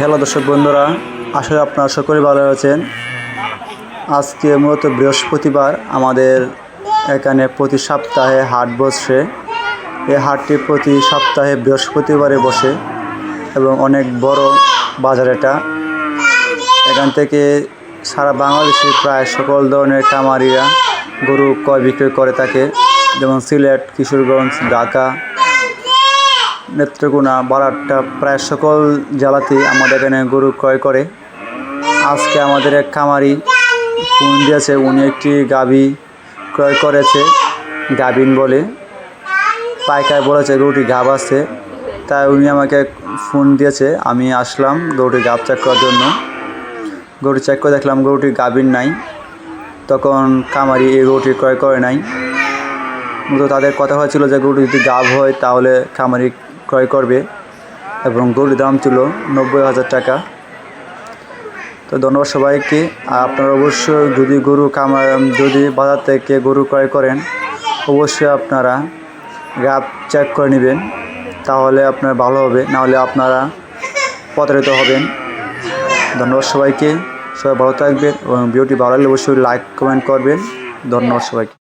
Hello দর্শক বন্ধুরা আসলে আপনারা সকলে ভালো আছেন। আজকে মূলত বৃহস্পতিবার আমাদের এখানে প্রতি সপ্তাহে হাট বসে। এই হাটটি প্রতি সপ্তাহে বৃহস্পতিবারে বসে এবং অনেক বড় বাজার এটা। এখান থেকে সারা বাংলাদেশের প্রায় সকল ধরনের কামারিরা গরু ক্রয় বিক্রয় করে থাকে, যেমন সিলেট, কিশোরগঞ্জ, ঢাকা নেত্রকোনা, বারাট্টা, প্রায় সকল জেলাতেই আমাদের এখানে গরু ক্রয় করে। আজকে আমাদের এক খামারি ফোন দিয়েছে, উনি একটি গাভী ক্রয় করেছে, গাভিন বলে। পাইকার বলেছে গরুটি গাব আছে। তাই উনি আমাকে ফোন দিয়েছে, আমি আসলাম গরুটি গাব চেক করার জন্য। গরুটি চেক করে দেখলাম গরুটি গাভিন নাই। তখন কামারি এই গরুটি ক্রয় করে নাই। মূলত তাদের কথা হয়েছিল যে গরুটি যদি গাভ হয় তাহলে খামারি ক্রয় করবে এবং গরুর দাম ছিল নব্বই হাজার টাকা। তো ধন্যবাদ সবাইকে। আর আপনারা অবশ্যই যদি গরু কামার যদি বাজার থেকে গরু ক্রয় করেন, অবশ্যই আপনারা গাপ চেক করে নেবেন, তাহলে আপনার ভালো হবে, নাহলে আপনারা প্রতারিত হবেন। ধন্যবাদ সবাইকে। সবাই ভালো থাকবেন এবং ভিডিওটি ভালো লাগলে অবশ্যই লাইক কমেন্ট করবেন। ধন্যবাদ সবাইকে।